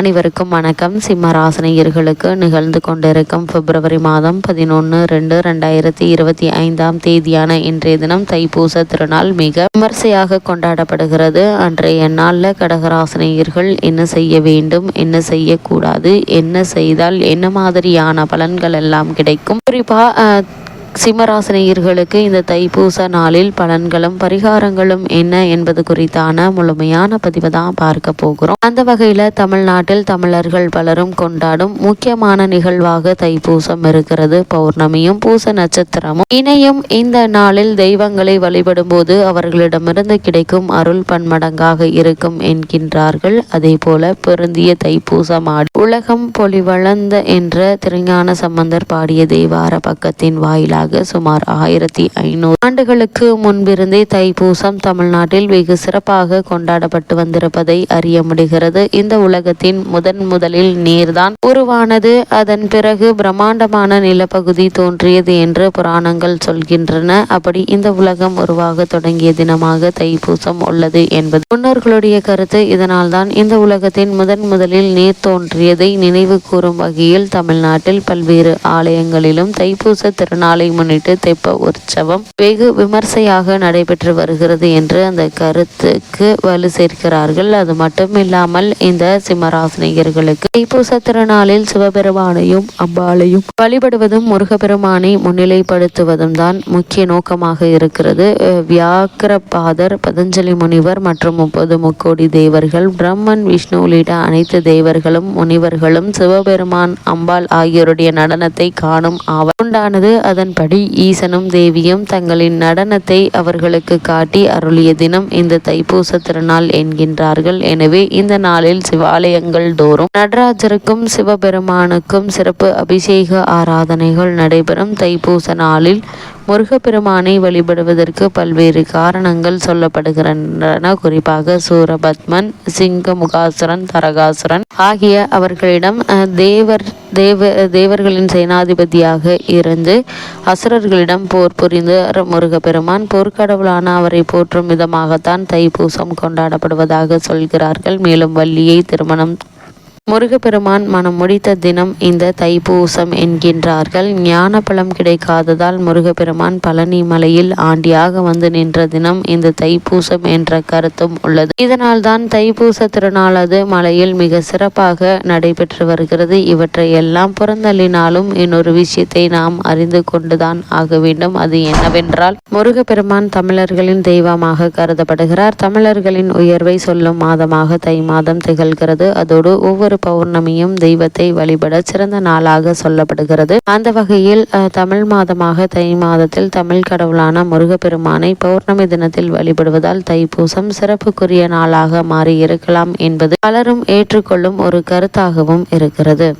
அனைவருக்கும் வணக்கம். சிம்ம ராசினியர்களுக்கு நிகழ்ந்து கொண்டிருக்கும் பிப்ரவரி மாதம் பதினொன்று ரெண்டு ரெண்டாயிரத்தி இருபத்தி ஐந்தாம் தேதியான இன்றைய தினம் தைப்பூச திருநாள் மிக விமர்சையாக கொண்டாடப்படுகிறது. அன்றைய நாளில் கடகராசினியர்கள் என்ன செய்ய வேண்டும் என்ன செய்யக்கூடாது என்ன செய்தால் என்ன மாதிரியான பலன்கள் எல்லாம் கிடைக்கும்? குறிப்பாக சிம்மராசினியர்களுக்கு இந்த தைப்பூச நாளில் பலன்களும் பரிகாரங்களும் என்ன என்பது குறித்தான முழுமையான பதிவு தான் பார்க்க போகிறோம். அந்த வகையில் தமிழ்நாட்டில் தமிழர்கள் பலரும் கொண்டாடும் முக்கியமான நிகழ்வாக தைப்பூசம் இருக்கிறது. பௌர்ணமியும் பூச நட்சத்திரமும். இணையும் இந்த நாளில் தெய்வங்களை வழிபடும் போது அவர்களிடமிருந்து கிடைக்கும் அருள் பன்மடங்காக இருக்கும் என்கின்றார்கள். அதே போல பொருந்திய தைப்பூசமாடு உலகம் பொலிவளர்ந்த என்ற திருஞான சம்பந்தர் பாடிய தேவார பக்கத்தின் வாயிலாக முன்னதாக சுமார் ஆயிரத்தி ஐநூறு ஆண்டுகளுக்கு முன்பிருந்தே தைப்பூசம் தமிழ்நாட்டில் வெகு சிறப்பாக கொண்டாடப்பட்டு வந்திருப்பதை அறிய முடிகிறது. இந்த உலகத்தின் முதன் முதலில் நீர்தான் உருவானது. அதன் பிறகு பிரம்மாண்டமான நிலப்பகுதி தோன்றியது என்று புராணங்கள் சொல்கின்றன. அப்படி இந்த உலகம் உருவாக தொடங்கிய தினமாக தைப்பூசம் உள்ளது என்பது முன்னோர்களுடைய கருத்து. இதனால்தான் இந்த உலகத்தின் முதன் முதலில் நீர் தோன்றியதை நினைவு கூறும் வகையில் தமிழ்நாட்டில் பல்வேறு ஆலயங்களிலும் தைப்பூச திருநாளை முன்னிட்டு தெப்ப உற்சவம் வெகு விமர்சையாக நடைபெற்று வருகிறது என்று அந்த கருத்துக்கு வலு சேர்க்கிறார்கள். அது மட்டுமில்லாமல் இந்த சிம்மராசினியர்களுக்கு தைப்பூச திருநாளில் சிவபெருமானையும் அம்பாளையும் வழிபடுவதும் முருகபெருமானை முன்னிலைப்படுத்துவதும் தான் முக்கிய நோக்கமாக இருக்கிறது. வியாக்கிரபாதர் பதஞ்சலி முனிவர் மற்றும் முப்பது முக்கோடி தேவர்கள் பிரம்மன் விஷ்ணு உள்ளிட்ட அனைத்து தேவர்களும் முனிவர்களும் சிவபெருமான் அம்பாள் ஆகியோருடைய நடனத்தை காணும் ஆவல் உண்டானது. அதன் படி ஈசனும் தேவியும் தங்களின் நடனத்தை அவர்களுக்கு காட்டி அருளிய தினம் இந்த தைப்பூச திருநாள் என்கின்றார்கள். எனவே இந்த நாளில் சிவாலயங்கள் தோறும் நடராஜருக்கும் சிவபெருமானுக்கும் சிறப்பு அபிஷேக ஆராதனைகள் நடைபெறும். தைப்பூச நாளில் முருகப்பெருமானை வழிபடுவதற்கு பல்வேறு காரணங்கள் சொல்லப்படுகின்றன. குறிப்பாக சூரபத்மன் சிங்க முகாசுரன் தரகாசுரன் ஆகிய அவர்களிடம் தேவர் தேவ தேவர்களின் சேனாதிபதியாக இருந்து அசுரர்களிடம் போர் புரிந்து முருகப்பெருமான் போர்க்கடவுளான அவரை போற்றும் விதமாகத்தான் தைப்பூசம் கொண்டாடப்படுவதாக சொல்கிறார்கள். மேலும் வள்ளியை திருமணம் முருகப்பெருமான் மனம் முடித்த தினம் இந்த தைப்பூசம் என்கின்றார்கள். ஞான பலம் கிடைக்காததால் முருகப்பெருமான் பழனி மலையில் ஆண்டியாக வந்து நின்ற தினம் இந்த தைப்பூசம் என்ற கருத்தும் உள்ளது. இதனால் தான் தைப்பூச திருநாளது மலையில் மிக சிறப்பாக நடைபெற்று வருகிறது. இவற்றை எல்லாம் புறந்தள்ளினாலும் இன்னொரு விஷயத்தை நாம் அறிந்து கொண்டுதான் ஆக வேண்டும். அது என்னவென்றால் முருகப்பெருமான் தமிழர்களின் தெய்வமாக கருதப்படுகிறார். தமிழர்களின் உயர்வை சொல்லும் மாதமாக தை மாதம் திகழ்கிறது. அதோடு ஒவ்வொரு பௌர்ணமியும் தெய்வத்தை வழிபட சிறந்த நாளாக சொல்லப்படுகிறது. அந்த வகையில் தமிழ் மாதமாக தை மாதத்தில் தமிழ் கடவுளான முருகப்பெருமானை பௌர்ணமி தினத்தில் வழிபடுவதால் தைப்பூசம் சிறப்புக்குரிய நாளாக மாறி இருக்கலாம் என்பது பலரும் ஏற்றுக்கொள்ளும் ஒரு கருத்தாகவும் இருக்கிறது.